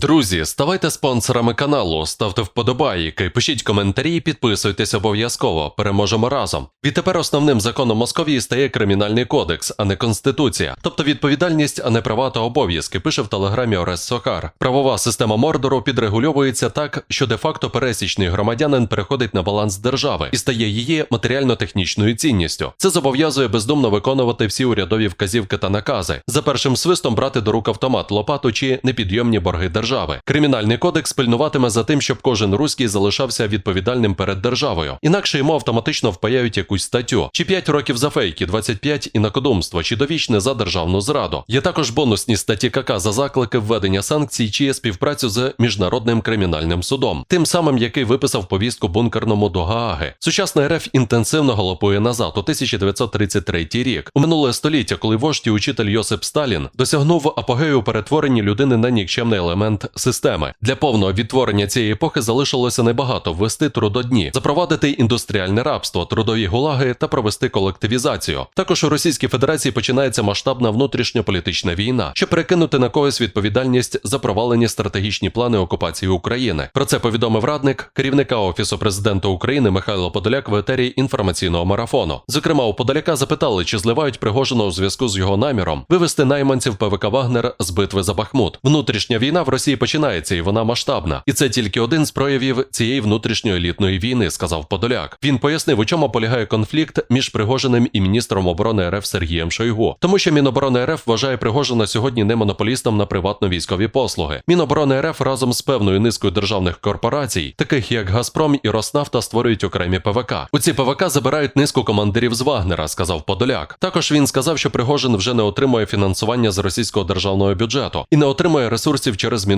Друзі, ставайте спонсорами каналу, ставте вподобайки, пишіть коментарі, підписуйтесь обов'язково. Переможемо разом. Відтепер основним законом Московії стає кримінальний кодекс, а не конституція, тобто відповідальність, а не права та обов'язки. Пише в телеграмі Орес Сохар. Правова система Мордору підрегульовується так, що де-факто пересічний громадянин переходить на баланс держави і стає її матеріально-технічною цінністю. Це зобов'язує бездумно виконувати всі урядові вказівки та накази. За першим свистом брати до рук автомат, лопату чи непідйомні борги держави. Кримінальний кодекс пильнуватиме за тим, щоб кожен руський залишався відповідальним перед державою. Інакше йому автоматично впаяють якусь статтю. Чи 5 років за фейки, 25 інакодумство, чи довічне за державну зраду. Є також бонусні статті КК за заклики введення санкцій чи є співпрацю з міжнародним кримінальним судом, тим самим, який виписав повістку бункерному до Гааги. Сучасна РФ інтенсивно галопує назад у 1933 рік. У минуле століття, коли вождь і учитель Йосип Сталін досягнув апогею перетворенні людини на нікчемний елемент системи. Для повного відтворення цієї епохи залишилося небагато ввести трудодні, запровадити індустріальне рабство, трудові гулаги та провести колективізацію. Також у Російській Федерації починається масштабна внутрішньополітична війна, щоб перекинути на когось відповідальність за провалені стратегічні плани окупації України. Про це повідомив радник керівника офісу президента України Михайло Подоляк в етері інформаційного марафону. Зокрема, у Подоляка запитали, чи зливають Пригожина у зв'язку з його наміром вивести найманців ПВК Вагнер з битви за Бахмут. Внутрішня війна в Росії починається, і вона масштабна. І це тільки один з проявів цієї внутрішньої елітної війни, сказав Подоляк. Він пояснив, у чому полягає конфлікт між Пригожиним і міністром оборони РФ Сергієм Шойгу, тому що Міноборони РФ вважає Пригожина сьогодні не монополістом на приватно-військові послуги. Міноборони РФ разом з певною низкою державних корпорацій, таких як Газпром і Роснафта, створюють окремі ПВК. У ці ПВК забирають низку командирів з Вагнера, сказав Подоляк. Також він сказав, що Пригожин вже не отримує фінансування з російського державного бюджету і не отримує ресурсів через Міноборони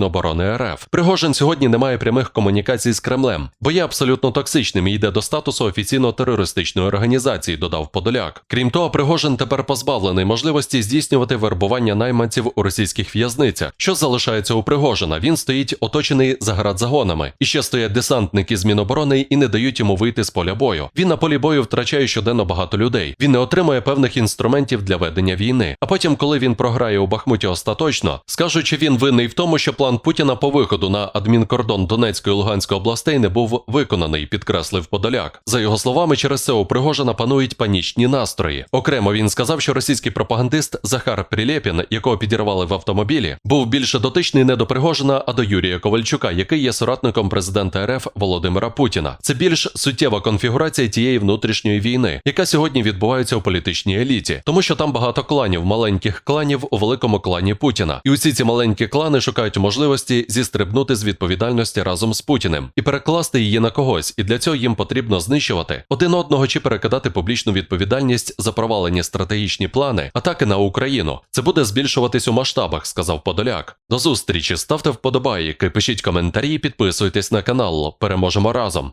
РФ. Пригожин сьогодні не має прямих комунікацій з Кремлем, бо є абсолютно токсичним і йде до статусу офіційно терористичної організації, додав Подоляк. Крім того, Пригожин тепер позбавлений можливості здійснювати вербування найманців у російських в'язницях. Що залишається у Пригожина? Він стоїть оточений заградзагонами. І ще стоять десантники з Міноборони і не дають йому вийти з поля бою. Він на полі бою втрачає щоденно багато людей. Він не отримує певних інструментів для ведення війни. А потім, коли він програє у Бахмуті остаточно, скажуть, що він винний в тому, що план Путіна по виходу на адмінкордон Донецької і Луганської областей не був виконаний, підкреслив Подоляк. За його словами, через це у Пригожина панують панічні настрої. Окремо він сказав, що російський пропагандист Захар Прилєпін, якого підірвали в автомобілі, був більше дотичний не до Пригожина, а до Юрія Ковальчука, який є соратником президента РФ Володимира Путіна. Це більш суттєва конфігурація тієї внутрішньої війни, яка сьогодні відбувається у політичній еліті, тому що там багато кланів, маленьких кланів у великому клані Путіна. І усі ці маленькі клани шукають можливості зістрибнути з відповідальності разом з Путіним і перекласти її на когось. І для цього їм потрібно знищувати один одного чи перекидати публічну відповідальність за провалені стратегічні плани, атаки на Україну. Це буде збільшуватись у масштабах, сказав Подоляк. До зустрічі, ставте вподобайки, пишіть коментарі, підписуйтесь на канал. Переможемо разом.